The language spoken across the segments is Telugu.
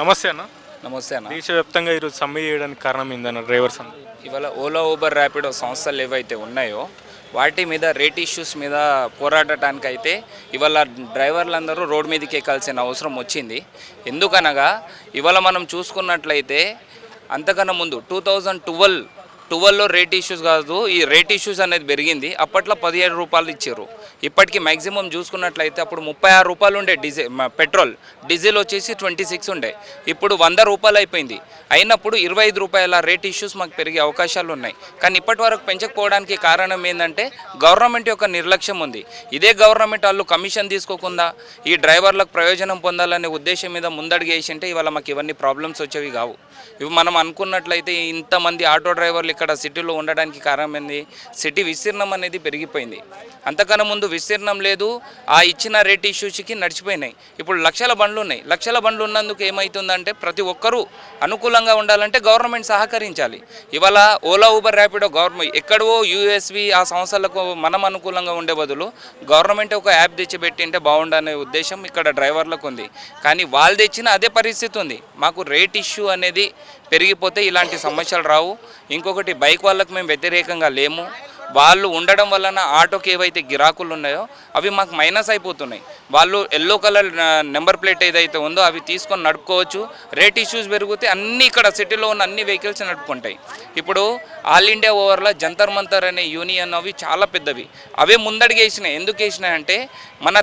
నమస్తే అన్న. నమస్తే అన్న. దేశవ్యాప్తంగా ఈరోజు సమ్మె చేయడానికి కారణం ఏందన్న డ్రైవర్స్ అన్న ఇవాళ ఓలా ఊబర్ ర్యాపిడో సంస్థలు ఏవైతే ఉన్నాయో వాటి మీద రేట్ ఇష్యూస్ మీద పోరాడటానికి అయితే ఇవాళ డ్రైవర్లందరూ రోడ్ మీదకి ఎక్కాల్సిన అవసరం వచ్చింది. ఎందుకనగా ఇవాళ మనం చూసుకున్నట్లయితే అంతకన్నా ముందు టూ థౌజండ్ ట్వెల్వ్ ట్వెల్వ్లో రేట్ ఇష్యూస్ కాదు ఈ రేట్ ఇష్యూస్ అనేది పెరిగింది. అప్పట్లో పదిహేడు రూపాయలు ఇచ్చారు. ఇప్పటికి మ్యాక్సిమం చూసుకున్నట్లయితే అప్పుడు ముప్పై ఆరు రూపాయలు ఉండే డీజిల్ పెట్రోల్. డీజిల్ వచ్చేసి ట్వంటీ సిక్స్ ఉండే. ఇప్పుడు వంద రూపాయలు అయిపోయింది. అయినప్పుడు ఇరవై ఐదు రూపాయల రేట్ ఇష్యూస్ మాకు పెరిగే అవకాశాలు ఉన్నాయి. కానీ ఇప్పటి వరకు పెంచకపోవడానికి కారణం ఏంటంటే గవర్నమెంట్ యొక్క నిర్లక్ష్యం ఉంది. ఇదే గవర్నమెంట్ వాళ్ళు కమిషన్ తీసుకోకుండా ఈ డ్రైవర్లకు ప్రయోజనం పొందాలనే ఉద్దేశం మీద ముందడుగు వేసింటే ఇవాళ మాకు ఇవన్నీ ప్రాబ్లమ్స్ వచ్చేవి కావు. ఇవి మనం అనుకున్నట్లయితే ఇంతమంది ఆటో డ్రైవర్లు ఇక్కడ సిటీలో ఉండడానికి కారణం ఏంది? సిటీ విస్తీర్ణం అనేది పెరిగిపోయింది. అంతకన్నా ముందు విస్తీర్ణం లేదు ఆ ఇచ్చిన రేట్ ఇష్యూస్కి నడిచిపోయినాయి. ఇప్పుడు లక్షల బండ్లు ఉన్నాయి. లక్షల బండ్లు ఉన్నందుకు ఏమవుతుందంటే ప్రతి ఒక్కరూ అనుకూలంగా ఉండాలంటే గవర్నమెంట్ సహకరించాలి. ఇవాళ ఓలా ఊబర్ ర్యాపిడో గవర్నమెంట్ ఎక్కడో యూఎస్వి ఆ సంస్థలకు మనం అనుకూలంగా ఉండే బదులు గవర్నమెంట్ ఒక యాప్ తెచ్చిపెట్టింటే బాగుండనే ఉద్దేశం ఇక్కడ డ్రైవర్లకు ఉంది. కానీ వాళ్ళు తెచ్చిన అదే పరిస్థితి ఉంది. మాకు రేట్ ఇష్యూ అనేది పెరిగిపోతే ఇలాంటి సమస్యలు రావు. ఇంకొకటి బైక్ వాళ్ళకు మేము వ్యతిరేకంగా లేము. వాళ్ళు ఉండడం వలన ఆటోకి ఏవైతే గిరాకులు ఉన్నాయో అవి మాకు మైనస్ అయిపోతున్నాయి. వాళ్ళు ఎల్లో కలర్ నెంబర్ ప్లేట్ ఏదైతే ఉందో అవి తీసుకొని నడుపుకోవచ్చు. రేట్ ఇష్యూస్ పెరిగితే అన్ని ఇక్కడ సిటీలో ఉన్న అన్ని వెహికల్స్ నడుపుకుంటాయి. ఇప్పుడు ఆల్ ఇండియా ఓవర్లో జంతర్ మంతర్ అనే యూనియన్ అవి చాలా పెద్దవి. అవే ముందడికి వేసినాయి. ఎందుకు వేసినాయి అంటే మన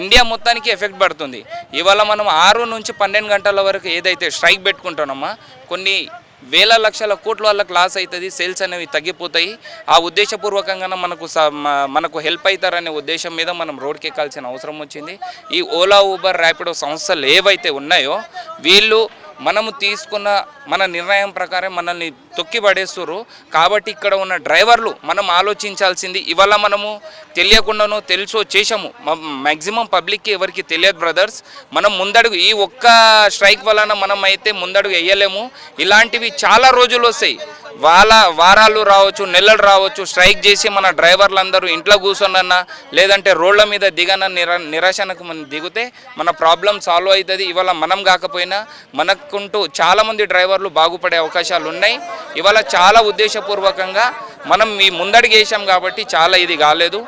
ఇండియా మొత్తానికి ఎఫెక్ట్ పడుతుంది. ఇవాళ మనం ఆరు నుంచి పన్నెండు గంటల వరకు ఏదైతే స్ట్రైక్ పెట్టుకుంటున్నామా కొన్ని వేల లక్షల కోట్ల వాళ్ళకి లాస్ అవుతుంది సేల్స్ అనేవి తగ్గిపోతాయి. ఆ ఉద్దేశపూర్వకంగా మనకు స- మనకు హెల్ప్ అవుతారనే ఉద్దేశం మీద మనం రోడ్కి ఎక్కాల్సిన అవసరం వచ్చింది. ఈ ఓలా ఊబర్ ర్యాపిడో సంస్థలు ఏవైతే ఉన్నాయో వీళ్ళు మనము తీసుకున్న మన నిర్ణయం ప్రకారం మనల్ని తొక్కి పడేస్తున్నారు కాబట్టి ఇక్కడ ఉన్న డ్రైవర్లు మనం ఆలోచించాల్సింది ఇవాళ మనము తెలియకుండానో తెలుసో చేసాము మ్యాక్సిమం పబ్లిక్కి ఎవరికి తెలియదు బ్రదర్స్. మనం ముందడుగు ఈ ఒక్క స్ట్రైక్ వలన మనం అయితే ముందడుగు వేయలేము. ఇలాంటివి చాలా రోజులు వస్తాయి. వాళ్ళ వారాలు రావచ్చు నెలలు రావచ్చు స్ట్రైక్ చేసి మన డ్రైవర్లందరూ ఇంట్లో కూర్చొనన్నా లేదంటే రోడ్ల మీద దిగన నిర నిరాశనకు మనం దిగితే మన ప్రాబ్లం సాల్వ్ అవుతుంది. ఇవాళ మనం కాకపోయినా మనకుంటూ చాలామంది డ్రైవర్లు బాగుపడే అవకాశాలు ఉన్నాయి ఇవాళ చాలా ఉద్దేశపూర్వకంగా మనం మీ ముందడిగేసాం కాబట్టి చాలా ఇది కాలేదు.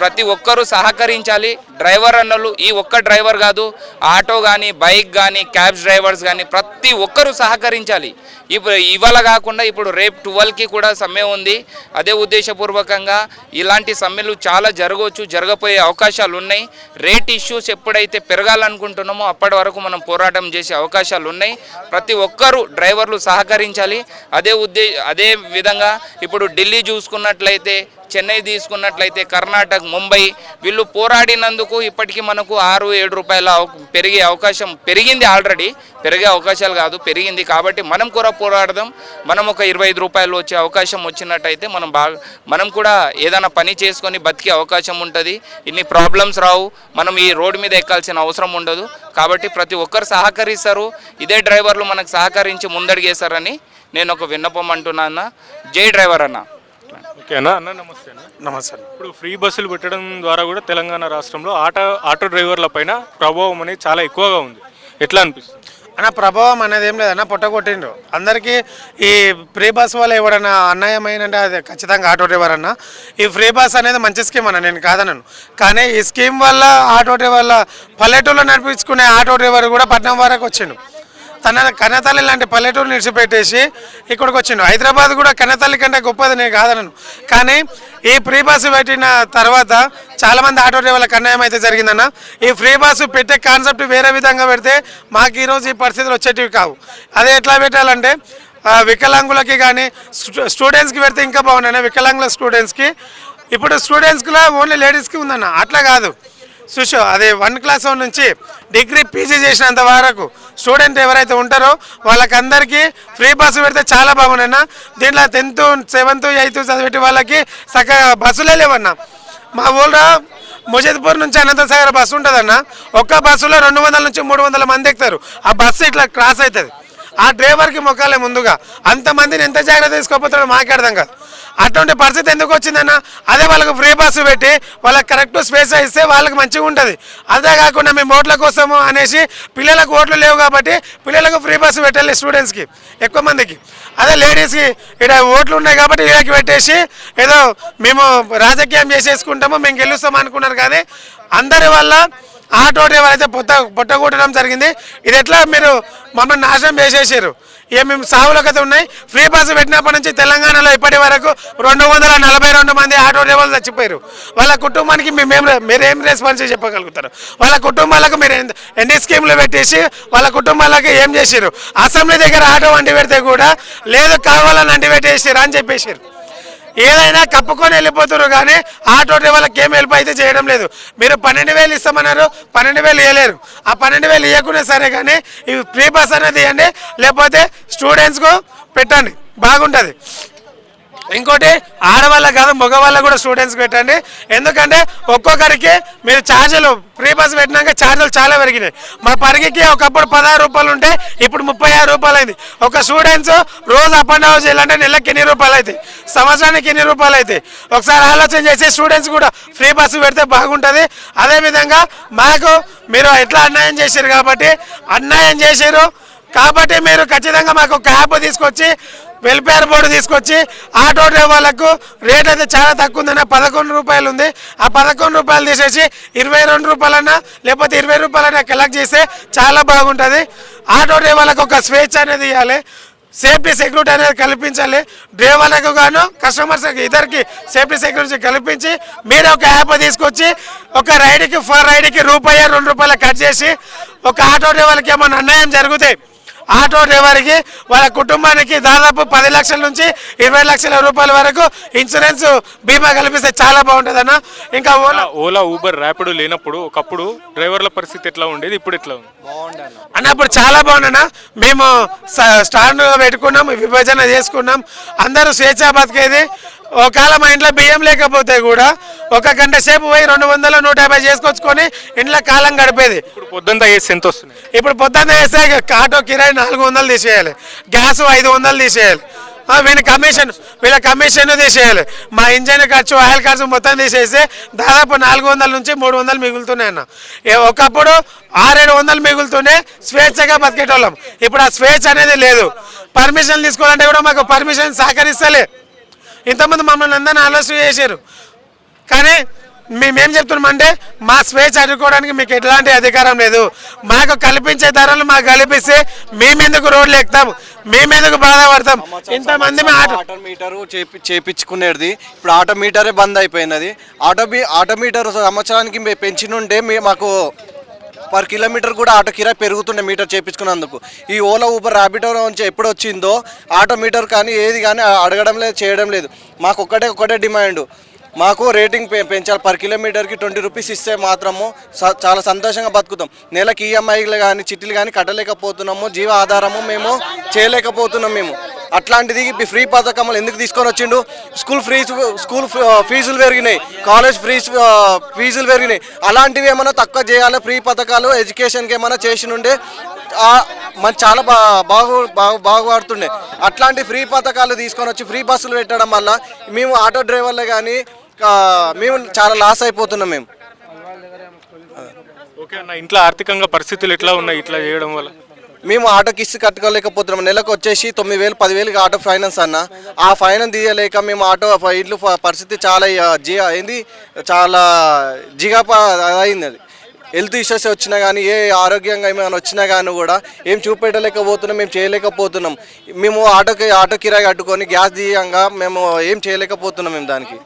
ప్రతి ఒక్కరూ సహకరించాలి. డ్రైవర్ అన్నలు ఈ ఒక్క డ్రైవర్ కాదు ఆటో కానీ బైక్ కానీ క్యాబ్స్ డ్రైవర్స్ కానీ ప్రతి ఒక్కరూ సహకరించాలి. ఇప్పుడు ఇవాళ కాకుండా ఇప్పుడు రేపు ట్వెల్వ్కి కూడా సమ్మె ఉంది. అదే ఉద్దేశపూర్వకంగా ఇలాంటి సమ్మెలు చాలా జరగవచ్చు జరగపోయే అవకాశాలు ఉన్నాయి. రేట్ ఇష్యూస్ ఎప్పుడైతే పెరగాలనుకుంటున్నామో అప్పటి వరకు మనం పోరాటం చేసే అవకాశాలు ఉన్నాయి. ప్రతి ఒక్కరూ డ్రైవర్లు సహకరించాలి. అదే ఉద్దే అదే విధంగా ఇప్పుడు ఢిల్లీ చూసుకున్నట్లయితే చెన్నై తీసుకున్నట్లయితే కర్ణాటక ముంబై వీళ్ళు పోరాడినందుకు ఇప్పటికీ మనకు ఆరు ఏడు రూపాయల పెరిగే అవకాశం పెరిగింది ఆల్రెడీ. పెరిగే అవకాశాలు కాదు పెరిగింది. కాబట్టి మనం కూడా పోరాడదాం. మనం ఒక ఇరవై ఐదు రూపాయలు వచ్చే అవకాశం వచ్చినట్టయితే మనం బాగా మనం కూడా ఏదైనా పని చేసుకొని బతికే అవకాశం ఉంటుంది. ఇన్ని ప్రాబ్లమ్స్ రావు. మనం ఈ రోడ్డు మీద ఎక్కాల్సిన అవసరం ఉండదు. కాబట్టి ప్రతి ఒక్కరు సహకరిస్తారు. ఇదే డ్రైవర్లు మనకు సహకరించి ముందడిగేశారని నేను ఒక విన్నపం అంటున్నాను. జై డ్రైవర్ అన్న. ఓకేనా? అన్న నమస్తే అన్న. నమస్తే ఇప్పుడు ఫ్రీ బస్సులు పెట్టడం ద్వారా కూడా తెలంగాణ రాష్ట్రంలో ఆటో ఆటో డ్రైవర్ల పైన ప్రభావం అనేది చాలా ఎక్కువగా ఉంది. ఎట్లా అనిపిస్తుంది? అన్న ప్రభావం అనేది ఏం లేదన్న పొట్టగొట్టిండు అందరికీ ఈ ఫ్రీ బస్ వల్ల ఎవడన్నా అన్యాయమైనంటే అది ఖచ్చితంగా ఆటో డ్రైవర్ అన్న. ఈ ఫ్రీ బస్ అనేది మంచి స్కీమ్ అన్న నేను కాదనను. కానీ ఈ స్కీమ్ వల్ల ఆటో డ్రైవర్ల పల్లెటూరులో నడిపించుకునే ఆటో డ్రైవర్ కూడా పట్నం వరకు వచ్చిండు. తన కన్నతల్లి లాంటి పల్లెటూరు నిడిచిపెట్టేసి ఇక్కడికి వచ్చిండు. హైదరాబాద్ కూడా కన్నతల్లి కంటే గొప్పది నేను కాదనను. కానీ ఈ ఫ్రీ బస్సు పెట్టిన తర్వాత చాలామంది ఆటో డ్రైవర్లకు అన్యాయం అయితే జరిగిందన్న. ఈ ఫ్రీ బస్సు పెట్టే కాన్సెప్ట్ వేరే విధంగా పెడితే మాకు ఈరోజు ఈ పరిస్థితులు వచ్చేటివి కావు. అదే ఎట్లా పెట్టాలంటే వికలాంగులకి కానీ స్టూడెంట్స్కి పెడితే ఇంకా బాగున్నాయి వికలాంగుల స్టూడెంట్స్కి. ఇప్పుడు స్టూడెంట్స్కిలా ఓన్లీ లేడీస్కి ఉందన్న. అట్లా కాదు. చూసో అదే వన్ క్లాస్ నుంచి డిగ్రీ పీజీ చేసినంత వరకు స్టూడెంట్ ఎవరైతే ఉంటారో వాళ్ళకందరికీ ఫ్రీ బస్సు పెడితే చాలా బాగున్నాయన్న దీంట్లో టెన్త్ సెవెంత్ ఎయిత్ చదివేటి వాళ్ళకి చక్కగా బస్సులే లేవన్నా. మా ఊళ్ళో ముజద్పూర్ నుంచి అనంతసాగర్ బస్సు ఉంటుందన్న. ఒక్క బస్సులో రెండు వందల నుంచి మూడు వందల మంది ఎక్కుతారు. ఆ బస్సు ఇట్లా క్రాస్ అవుతుంది. ఆ డ్రైవర్కి మొక్కాలే ముందుగా. అంతమందిని ఎంత జాగ్రత్త తీసుకోపోతాడో మాట్లాడదాం అర్థం కాదు. అటువంటి పరిస్థితి ఎందుకు వచ్చిందన్న అదే వాళ్ళకు ఫ్రీ బస్సు పెట్టి వాళ్ళకి కరెక్ట్ స్పేస్ ఇస్తే వాళ్ళకి మంచిగా ఉంటుంది. అదే కాకుండా మేము ఓట్ల కోసము అనేసి పిల్లలకు ఓట్లు లేవు కాబట్టి పిల్లలకు ఫ్రీ బస్సు పెట్టాలి స్టూడెంట్స్కి ఎక్కువ మందికి. అదే లేడీస్కి ఇక్కడ ఓట్లు ఉన్నాయి కాబట్టి వీళ్ళకి పెట్టేసి ఏదో మేము రాజకీయం చేసేసుకుంటాము మేము గెలుస్తాం అనుకున్నారు కానీ అందరి వల్ల ఆటో డ్రైవర్ అయితే పొట్ట పొట్టగొట్టడం జరిగింది. ఇది ఎట్లా మీరు మమ్మల్ని నాశనం చేసేసారు? ఏమేమి మేము సావులకు ఉన్నాయి. ఫ్రీ పాస్ పెట్టినప్పటి నుంచి తెలంగాణలో ఇప్పటి వరకు రెండు వందల నలభై రెండు మంది ఆటో డ్రైవర్లు చచ్చిపోయారు. వాళ్ళ కుటుంబానికి మేమేం మీరేం రెస్పాన్స్ చెప్పగలుగుతారు? వాళ్ళ కుటుంబాలకు మీరు ఎన్ని- ఎన్ని స్కీమ్లు పెట్టేసి వాళ్ళ కుటుంబాలకు ఏం చేశారు అసెంబ్లీ దగ్గర ఆటో వంటి పెడితే కూడా లేదు కావాలని అంటి పెట్టేసారు అని చెప్పేసారు ఏదైనా కప్పుకొని వెళ్ళిపోతున్నారు కానీ ఆటో డ్రైవర్లకు ఏం హెల్ప్ అయితే చేయడం లేదు. మీరు పన్నెండు వేలు ఇస్తామన్నారు పన్నెండు వేలు ఇవ్వలేరు ఆ పన్నెండు వేలు ఇవ్వకునే సరే కానీ ఇవి ఫ్రీ బస్ అనేది ఇవ్వండి లేకపోతే స్టూడెంట్స్కు పెట్టండి. బాగుంటుంది. ఇంకోటి ఆడవాళ్ళ కాదు మగవాళ్ళ కూడా స్టూడెంట్స్ పెట్టండి. ఎందుకంటే ఒక్కొక్కరికి మీరు ఛార్జీలు ఫ్రీ బస్ పెట్టినాక ఛార్జీలు చాలా పెరిగినాయి. మా పరిగికి ఒకప్పుడు పదహారు రూపాయలు ఉంటే ఇప్పుడు ముప్పై ఆరు రూపాయలు అయింది. ఒక స్టూడెంట్స్ రోజు అప్ అండ్ డౌన్ చేయాలంటే నెలకి ఎన్ని రూపాయలు అవుతాయి? సంవత్సరానికి ఎన్ని రూపాయలు అవుతాయి? ఒకసారి ఆలోచన చేసి స్టూడెంట్స్ కూడా ఫ్రీ బస్సు పెడితే బాగుంటుంది. అదేవిధంగా మాకు మీరు ఎట్లా అన్యాయం చేశారు కాబట్టి అన్యాయం చేశారు కాబట్టి మీరు ఖచ్చితంగా మాకు ఒక యాప్ తీసుకొచ్చి వెల్ఫేర్ బోర్డు తీసుకొచ్చి ఆటో డ్రైవర్లకు రేట్ అయితే చాలా తక్కువ ఉందన్న పదకొండు రూపాయలు ఉంది. ఆ పదకొండు రూపాయలు తీసేసి ఇరవై రెండు రూపాయలన్నా లేకపోతే ఇరవై రూపాయలన్నా కలెక్ట్ చేస్తే చాలా బాగుంటుంది. ఆటో డ్రైవర్లకు ఒక స్వేచ్ఛ అనేది ఇవ్వాలి. సేఫ్టీ సెక్యూరిటీ అనేది కల్పించాలి. డ్రైవర్లకు గాను కస్టమర్స్ ఇద్దరికి సేఫ్టీ సెక్యూరిటీ కల్పించి మీరు ఒక యాప్ తీసుకొచ్చి ఒక రైడ్కి ఫర్ రైడ్కి రూపాయి రెండు రూపాయలు కట్ చేసి ఒక ఆటో డ్రైవర్కి ఏమైనా అన్యాయం జరుగుతాయి ఆటో డ్రైవర్కి వాళ్ళ కుటుంబానికి దాదాపు పది లక్షల నుంచి ఇరవై లక్షల రూపాయల వరకు ఇన్సూరెన్స్ బీమా కల్పిస్తే చాలా బాగుంటుంది అన్న ఇంకా ఓలా ఓలా ఊబర్ ర్యాపిడో లేనప్పుడు ఒకప్పుడు డ్రైవర్ల పరిస్థితి ఎట్లా ఉండేది? ఇప్పుడు ఎట్లా ఉంది? అన్న అప్పుడు చాలా బాగున్నా మేము స్టాండ్ పెట్టుకున్నాం విభజన చేసుకున్నాం. అందరూ స్వేచ్ఛ బతికేది. ఒకవేళ మా ఇంట్లో బియ్యం లేకపోతే కూడా ఒక గంట సేపు పోయి రెండు వందలు నూట యాభై చేసుకొచ్చుకొని ఇంట్లో కాలం గడిపేది. ఇప్పుడు పొద్దుంతా వేసి ఎంత వస్తున్నాయి ఇప్పుడు పొద్దున్న వేస్తే ఆటో కిరాయి నాలుగు వందలు తీసేయాలి. గ్యాస్ ఐదు వందలు తీసేయాలి. వీళ్ళ కమిషన్ వీళ్ళ కమిషన్ తీసేయాలి. మా ఇంజన్ ఖర్చు ఆయిల్ ఖర్చు మొత్తం తీసేస్తే దాదాపు నాలుగు వందల నుంచి మూడు వందలు మిగులుతున్నాయి అన్న. ఏ- ఒకప్పుడు ఆరేడు వందలు మిగులుతుండే స్వేచ్ఛగా బతికేటోళ్ళం. ఇప్పుడు ఆ స్వేచ్ఛ అనేది లేదు. పర్మిషన్ తీసుకోవాలంటే కూడా మాకు పర్మిషన్ సహకరిస్తలే. ఇంతమంది మమ్మల్ని అందరిని ఆలోచన చేశారు. కానీ మేమేం చెప్తున్నామంటే మా స్వేచ్ఛ అడ్డుకోవడానికి మీకు ఎట్లాంటి అధికారం లేదు. మాకు కల్పించే ధరలు మాకు కల్పిస్తే మేమెందుకు రోడ్లు ఎక్కుతాం మేమెందుకు బాధపడతాం ఇంతమంది ఆటో మీటరు చేపి చేపించుకునేది. ఇప్పుడు ఆటో మీటరే బంద్ అయిపోయినది. ఆటో ఆటో మీటర్ సంవత్సరానికి పెంచినుంటే మీ మాకు పర్ కిలోమీటర్ కూడా ఆటో కిరాయి పెరుగుతుండే మీటర్ చేపించుకున్నందుకు. ఈ ఓలా ఊబర్ ర్యాపిడో నుంచి ఎప్పుడు వచ్చిందో ఆటో మీటర్ కానీ ఏది కానీ అడగడం లేదు చేయడం లేదు. మాకు ఒక్కటే ఒక్కటే డిమాండ్. మాకు రేటింగ్ పె- పెంచాలి. పర్ కిలోమీటర్కి ట్వంటీ రూపీస్ ఇస్తే మాత్రము స- చాలా సంతోషంగా బతుకుతాం. నెలకి ఈఎంఐలు కానీ చిట్టీలు కానీ కట్టలేకపోతున్నాము. జీవ ఆధారము మేము చేయలేకపోతున్నాం మేము. అట్లాంటిది ఫ్రీ పథకములు ఎందుకు తీసుకొని వచ్చిండు? స్కూల్ ఫీజు స్కూల్ ఫీజులు పెరిగినాయి. కాలేజ్ ఫీజు ఫీజులు పెరిగినాయి. అలాంటివి ఏమైనా తక్కువ చేయాలి? ఫ్రీ పథకాలు ఎడ్యుకేషన్కి ఏమైనా చేసినుండే? మన చాలా బా బాగు బాగు బాగుపడుతుండే. అట్లాంటి ఫ్రీ పథకాలు తీసుకొని వచ్చి ఫ్రీ బస్సులు పెట్టడం వల్ల మేము ఆటో డ్రైవర్లే కానీ మేము చాలా లాస్ అయిపోతున్నాం మేము. ఓకే అన్న ఇంట్లో ఆర్థికంగా పరిస్థితులు ఎట్లా ఉన్నాయి? ఇట్లా చేయడం వల్ల. మేము ఆటోకి ఇస్తు కట్టుకోలేకపోతున్నాం. నెలకు వచ్చేసి తొమ్మిది వేలు పదివేలు ఆటో ఫైనాన్స్ అన్న. ఆ ఫైనాన్స్ తీయలేక మేము ఆటో ఇంట్లో ఇల్లు పరిస్థితి చాలా జీ అయింది చాలా జిగాప అయింది అది. హెల్త్ ఇష్యూస్ వచ్చినా కానీ ఏ ఆరోగ్యంగా ఏమైనా వచ్చినా కానీ కూడా ఏం చూపెట్టలేకపోతున్నాం మేము చేయలేకపోతున్నాం. మేము ఆటోకి ఆటో కిరాయి కట్టుకొని గ్యాస్ తీయంగా మేము ఏం చేయలేకపోతున్నాం మేము దానికి.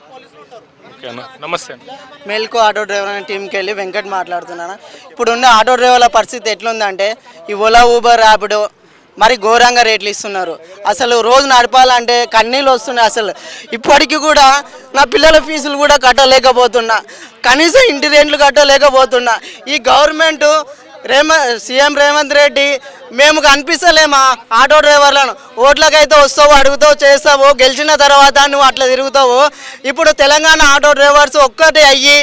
ఓకే అన్న. నమస్తే మెల్కు మెల్కో ఆటో డ్రైవర్ అనే టీంకి వెళ్ళి వెంకట్ మాట్లాడుతున్నాను? ఇప్పుడు ఉన్న ఆటో డ్రైవర్ల పరిస్థితి ఎట్లుందంటే ఈ ఓలా ఊబర్ ర్యాపిడో మరి ఘోరంగా రేట్లు ఇస్తున్నారు. అసలు రోజు నడపాలంటే కన్నీళ్ళు వస్తున్నాయి అసలు. ఇప్పటికీ కూడా నా పిల్లల ఫీజులు కూడా కట్టలేకపోతున్నా. కనీసం ఇంటి రెంట్లు కట్టలేకపోతున్నా. ఈ గవర్నమెంట్ రేమ సీఎం రేవంత్ రెడ్డి మేము కనిపిస్తలేమా ఆటో డ్రైవర్లను? ఓట్లకైతే వస్తావు అడుగుతావు చేస్తావు గెలిచిన తర్వాత నువ్వు అట్లా తిరుగుతావు. ఇప్పుడు తెలంగాణ ఆటో డ్రైవర్స్ ఒక్కటి అయ్యి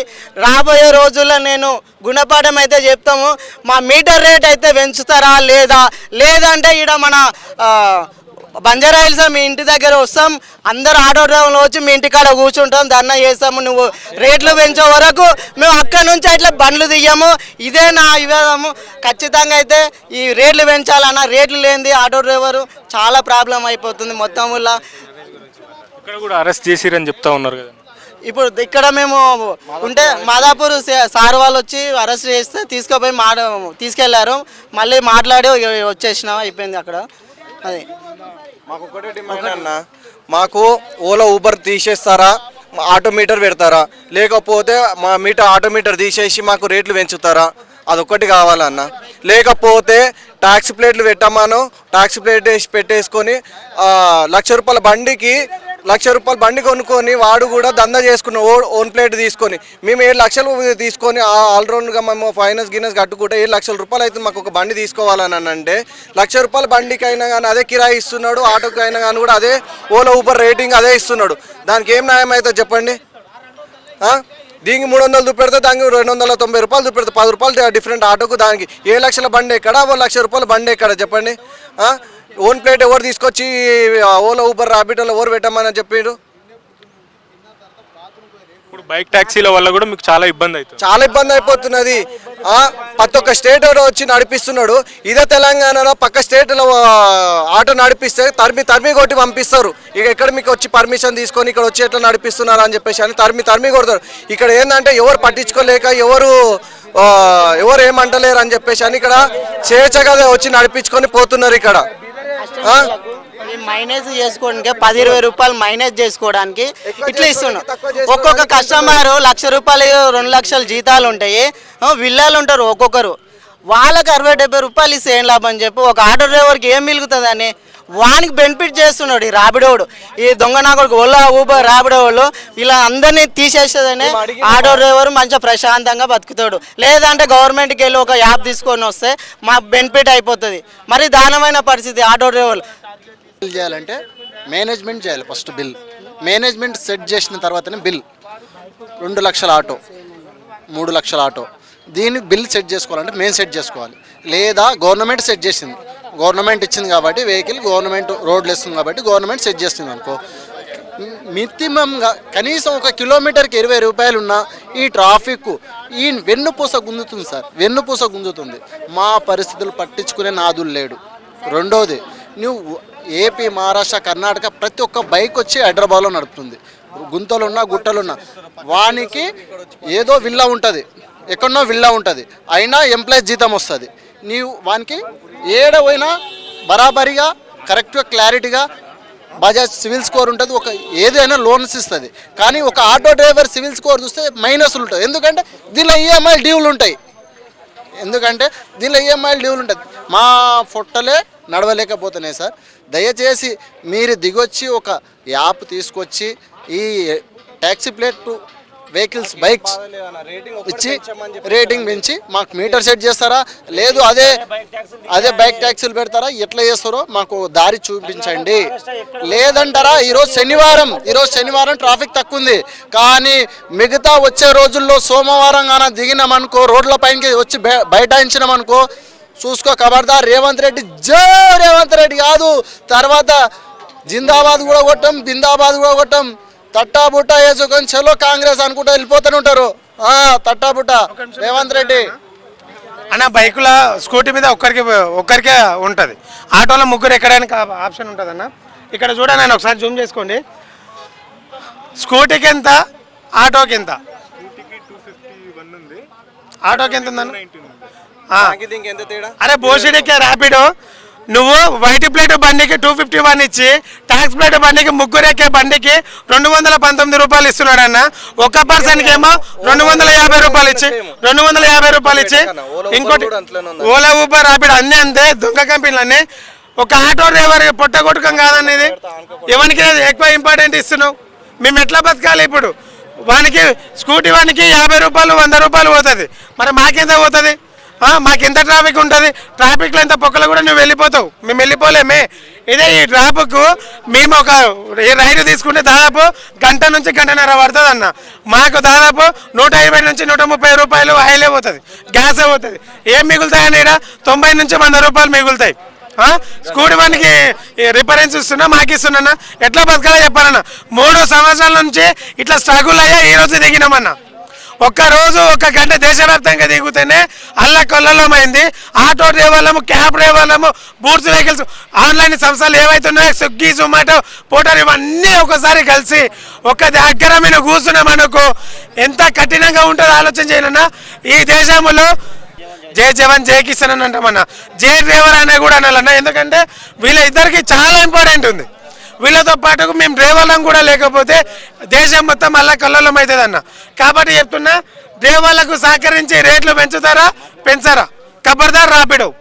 రాబోయే రోజుల్లో నేను గుణపాఠం అయితే చెప్తాము. మా మీటర్ రేట్ అయితే పెంచుతారా లేదా? లేదంటే ఈడ మన బంజారా హిల్స్ మీ ఇంటి దగ్గర వస్తాం అందరు ఆటో డ్రైవర్లు వచ్చి మీ ఇంటికాడ కూర్చుంటాం ధర్నా చేస్తాము నువ్వు రేట్లు పెంచే వరకు మేము అక్కడ నుంచి ఇట్లా బండ్లు తీయము. ఇదే నా వివాదము ఖచ్చితంగా అయితే ఈ రేట్లు పెంచాలన్న రేట్లు లేనిది ఆటో డ్రైవరు చాలా ప్రాబ్లం అయిపోతుంది మొత్తం వల్ల. ఇక్కడ కూడా అరెస్ట్ చేసిరని చెప్తా ఉన్నారు కదా. ఇప్పుడు ఇక్కడ మేము ఉంటే మాదాపూర్ సార్ వాళ్ళు వచ్చి అరెస్ట్ చేస్తే తీసుకుపోయి మాడ తీసుకెళ్ళారు. మళ్ళీ మాట్లాడి వచ్చేసినాం అయిపోయింది అక్కడ. అది. మాకు ఒకటే డిమాండ్ అన్న. మాకు ఓలా ఊబర్ తీసేస్తారా? ఆటో మీటర్ పెడతారా? లేకపోతే మా మీటర్ ఆటో మీటర్ తీసేసి మాకు రేట్లు పెంచుతారా? అదొక్కటి కావాలన్న. లేకపోతే ట్యాక్సీ ప్లేట్లు పెట్టమను. ట్యాక్సీ ప్లేట్ వేసి పెట్టేసుకొని లక్ష రూపాయల బండికి లక్ష రూపాయలు బండి కొనుక్కొని వాడు కూడా దందా చేసుకున్న ఓ ఓన్ ప్లేట్ తీసుకొని మేము ఏడు లక్షలు తీసుకొని ఆల్రౌండ్గా మేము ఫైనాన్స్ గిన్నెస్ కట్టుకుంటే ఏడు లక్షల రూపాయలు అయితే మాకు ఒక బండి తీసుకోవాలని అంటే లక్ష రూపాయల బండికి అయినా కానీ అదే కిరాయి ఇస్తున్నాడు ఆటోకి అయినా కానీ కూడా అదే ఓలా ఊబర్ రేటింగ్ అదే ఇస్తున్నాడు. దానికి ఏం న్యాయం అవుతుంది చెప్పండి? దీనికి మూడు వందలు చూపెడితే దానికి రెండు వందల తొంభై రూపాయలు చూపెడితే పది రూపాయలు డిఫరెంట్ ఆటోకు దానికి ఏ లక్షల బండి ఎక్కడ ఓ లక్ష రూపాయల బండి ఎక్కడ చెప్పండి? ఓన్ ప్లేట్ ఎవరు తీసుకొచ్చి ఓలా ఊబర్ రాబిటోలో ఎవరు పెట్టమని చెప్పారు ఇప్పుడు బైక్ ట్యాక్సీల వల్ల కూడా మీకు చాలా ఇబ్బంది అవుతుంది. చాలా ఇబ్బంది అయిపోతున్నది. ఆ, ప్రతి ఒక్క స్టేట్ వచ్చి నడిపిస్తున్నాడు. ఇదే తెలంగాణలో పక్క స్టేట్లో ఆటో నడిపిస్తే తరిమి తరిమి కొట్టి పంపిస్తారు. ఇక ఎక్కడ మీకు వచ్చి పర్మిషన్ తీసుకొని ఇక్కడ వచ్చి ఎట్లా నడిపిస్తున్నారు అని చెప్పేసి అని తరిమి తరిమి కొడతారు. ఇక్కడ ఏంటంటే ఎవరు పట్టించుకోలేక ఎవరు ఎవరు ఏమంటలేరు అని చెప్పేసి అని ఇక్కడ స్వేచ్ఛగా వచ్చి నడిపించుకొని పోతున్నారు ఇక్కడ. మైనేజ్ చేసుకోవడానికి పది ఇరవై రూపాయలు మైనేజ్ చేసుకోవడానికి ఇట్లా ఇస్తున్నాం ఒక్కొక్క కస్టమర్ లక్ష రూపాయలు రెండు లక్షల జీతాలు ఉంటాయి. విల్లాలు ఉంటారు ఒక్కొక్కరు. వాళ్ళకి అరవై డెబ్బై రూపాయలు ఇస్తే ఏం లాభం చెప్పు ఒక ఆటో డ్రైవర్కి ఏం మిగులుతుందని వానికి బెనిఫిట్ చేస్తున్నాడు ఈ రాబిడోడు. ఈ దొంగ నాకుడు ఓలా ఊబర్ రాబిడోళ్ళు ఇలా అందరినీ తీసేసేదని ఆటో డ్రైవర్ మంచిగా ప్రశాంతంగా బతుకుతాడు. లేదంటే గవర్నమెంట్కి వెళ్ళి ఒక యాప్ తీసుకొని వస్తే మా బెనిఫిట్ అయిపోతుంది. మరి దానమైన పరిస్థితి ఆటో డ్రైవర్లు. బిల్ చేయాలంటే మేనేజ్మెంట్ చేయాలి ఫస్ట్ బిల్ మేనేజ్మెంట్ సెట్ చేసిన తర్వాతనే బిల్ రెండు లక్షల ఆటో మూడు లక్షల ఆటో. దీన్ని బిల్ సెట్ చేసుకోవాలంటే మేము సెట్ చేసుకోవాలి. లేదా గవర్నమెంట్ సెట్ చేసింది. గవర్నమెంట్ ఇచ్చింది కాబట్టి వెహికల్ గవర్నమెంట్ రోడ్లు ఇస్తుంది కాబట్టి గవర్నమెంట్ సెట్ చేస్తుంది అనుకో. మితిమంగా కనీసం ఒక కిలోమీటర్కి ఇరవై రూపాయలు ఉన్న ఈ ట్రాఫిక్ ఈ వెన్నుపూస గుంజుతుంది సార్ వెన్నుపూస గుంజుతుంది. మా పరిస్థితులు పట్టించుకునే నాదులు లేడు. రెండోది నువ్వు ఏపీ మహారాష్ట్ర కర్ణాటక ప్రతి ఒక్క బైక్ వచ్చి హైదరాబాద్లో నడుపుతుంది. గుంతలున్నా గుట్టలున్నా వానికి ఏదో విల్లా ఉంటుంది. ఎక్కడో విల్లా ఉంటుంది. అయినా ఎంప్లాయీస్ జీతం వస్తుంది. నీవు వానికి ఏడ పోయినా బరాబరిగా కరెక్ట్గా క్లారిటీగా బజాజ్ సివిల్ స్కోర్ ఉంటుంది. ఒక ఏదైనా లోన్స్ ఇస్తుంది. కానీ ఒక ఆటో డ్రైవర్ సివిల్ స్కోర్ చూస్తే మైనస్లు ఉంటుంది ఎందుకంటే దీనిలో ఈఎంఐ డ్యూలు ఉంటాయి. ఎందుకంటే దీనిలో ఈఎంఐలు డ్యూలు ఉంటుంది మా ఫొట్టలే నడవలేకపోతున్నాయి సార్. దయచేసి మీరు దిగొచ్చి ఒక యాప్ తీసుకొచ్చి ఈ ట్యాక్సీ ప్లేట్ వెహికల్స్ బైక్స్ ఇచ్చి రేటింగ్ పెంచి మాకు మీటర్ సెట్ చేస్తారా? లేదు అదే అదే బైక్ ట్యాక్సీలు పెడతారా? ఎట్లా చేస్తారో మాకు దారి చూపించండి. లేదంటారా? ఈరోజు శనివారం ఈరోజు శనివారం ట్రాఫిక్ తక్కువ ఉంది కానీ మిగతా వచ్చే రోజుల్లో సోమవారం కానీ దిగినామనుకో రోడ్ల పైనకి వచ్చి బైఠాయించినామనుకో చూసుకో ఖబర్దార్ రేవంత్ రెడ్డి. జో రేవంత్ రెడ్డి కాదు తర్వాత జిందాబాద్ కూడా కొట్టం బిందాబాద్ కూడా కొట్టం. తట్టా బుట్ట వేసుకొని చలో కాంగ్రెస్ అనుకుంటా వెళ్ళిపోతూనే ఉంటారు. ఆ, తట్టా బుట్ట రేవంత్ రెడ్డి. అన్న బైకుల స్కూటీ మీద ఒక్కరికి ఒక్కరికే ఉంటుంది. ఆటోలో ముగ్గురు ఎక్కడానికి ఆప్షన్ ఉంటుంది అన్న ఇక్కడ చూడండి నేను ఒకసారి జూమ్ చేసుకోండి. స్కూటీకి ఎంత ఆటోకి ఎంత ఆటోకి ఎంత ఉందన్న అరే బోసిడికే ర్యాపిడో నువ్వు వైట్ ప్లేట్ బండికి టూ ఫిఫ్టీ వన్ ఇచ్చి ట్యాక్స్ ప్లేట్ బండికి ముగ్గురెక్కే బండికి రెండు వందల పంతొమ్మిది రూపాయలు ఇస్తున్నాడు అన్న ఒక పర్సన్కి ఏమో రెండు వందల యాభై రూపాయలు ఇచ్చి రెండు వందల యాభై రూపాయలు ఇచ్చి ఇంకోటి ఓలా ఊబర్ ర్యాపిడ్ అన్నీ అంతే దొంగ కంపెనీలు అన్నీ ఒక ఆటో డ్రైవర్ పొట్ట కొట్టుకం కాదనేది ఎవరికి ఎక్కువ ఇంపార్టెంట్ ఇస్తున్నావు? మేము ఎట్లా బతకాలి ఇప్పుడు? వానికి స్కూటీ వానికి యాభై రూపాయలు వంద రూపాయలు పోతుంది. మరి మాకెంత పోతుంది? మాకు ఎంత ట్రాఫిక్ ఉంటుంది? ట్రాఫిక్లో ఎంత పొక్కలు కూడా నువ్వు వెళ్ళిపోతావు. మేము వెళ్ళిపోలేమే. ఇదే ఈ ట్రాఫిక్ మేము ఒక రైడ్ తీసుకుంటే దాదాపు గంట నుంచి గంటన్నర పడుతుంది అన్న మాకు దాదాపు నూట ఇరవై నుంచి నూట ముప్పై రూపాయలు హైలే పోతుంది. గ్యాస్ పోతుంది. ఏం మిగులుతాయని ఇక్కడ తొంభై నుంచి వంద రూపాయలు మిగులుతాయి. ఆ? స్కూటీ వానికి రిఫరెన్స్ ఇస్తున్నా మాకు ఇస్తున్నా ఎట్లా బతకాలో చెప్పాలన్నా. మూడు సంవత్సరాల నుంచి ఇట్లా స్ట్రగుల్ అయ్యా ఈ రోజు దిగినామన్నా. ఒక్క రోజు ఒక గంట దేశవ్యాప్తంగా దిగుతేనే అల్ల కొల్లలమైంది. ఆటో డ్రైవర్లము క్యాబ్ డ్రైవర్లము బూట్స్ వెహికల్స్ ఆన్లైన్ సంస్థలు ఏవైతున్నాయో స్విగ్గీ జొమాటో పోటర్ ఇవన్నీ ఒకసారి కలిసి ఒక దగ్గర మీద కూర్చున్నాం అనుకో ఎంత కఠినంగా ఉంటుందో ఆలోచన చేయనన్నా ఈ దేశంలో జై జవాన్ జై కిసాన్ అని అంటామన్నా జై డ్రైవర్ అనే కూడా అనాలన్నా. ఎందుకంటే వీళ్ళ ఇద్దరికి చాలా ఇంపార్టెంట్ ఉంది. వీళ్ళతో పాటు మేము డ్రైవర్లం కూడా లేకపోతే దేశం మొత్తం అలా కల్లోలం అవుతుంది అన్న కాబట్టి చెప్తున్నా డ్రైవర్లకు సహకరించి రేట్లు పెంచుతారా పెంచారా? కబర్దార్ రాపిడవు